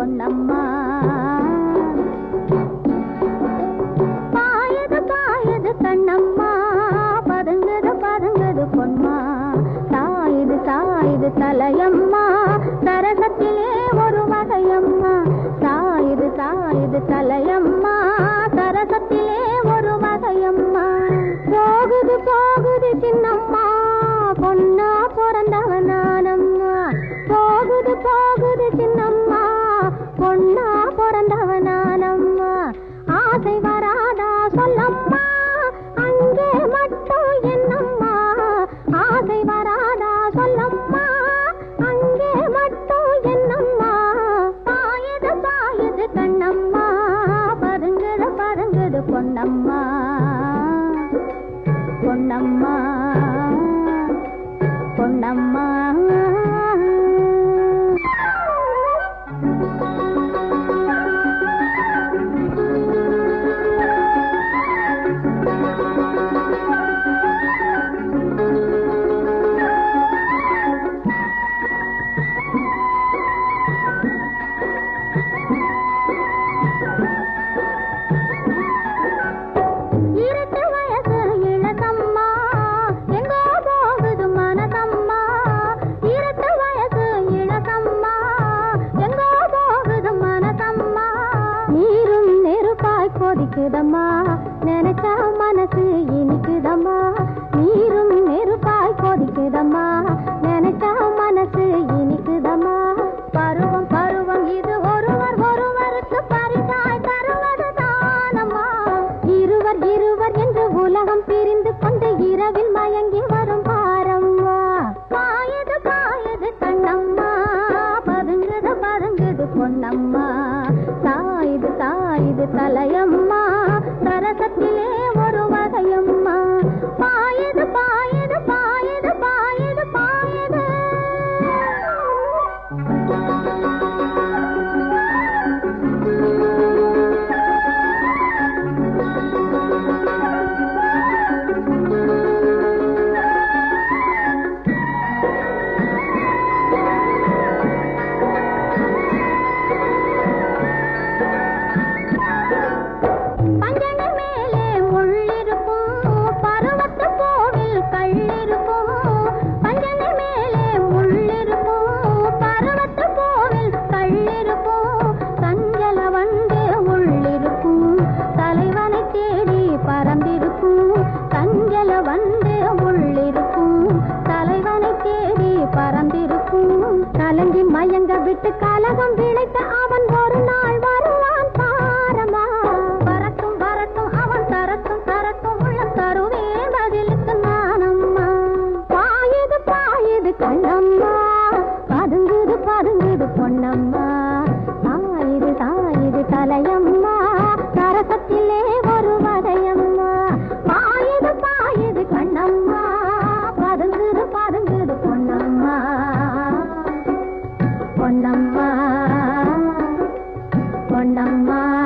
பொன்னம்மா. பாயது பாயது கண்ணம்மா. பதுங்குது பதுங்குது பொன்மா. தாயுது தாயுது தலையம்மா. தரகத்திலே பொன்னம்மா பொன்னம்மா கொதிக்குதம்மா நினைச்சா மனசு இனிக்குதம்மா. நீரும் நெருப்பாய் கொதிக்குதம்மா. நினைச்சா மனசு இனிக்குதம்மா. பருவம் பருவம் இது ஒருவர் ஒருவருக்கு பரிசாய் தருவதுதானம்மா. இருவர் இருவர் என்று உலகம் பிரிந்து கொண்டு இரவில் மயங்கி வரும் பாரம்மா. பாயது பாயது கண்ணம்மா. பதுங்குது பதுங்குது பொன்னம்மா. சாயுது தாய் தலையம்மா சரசத்திலே பொன்னம்மா பொன்னம்மா.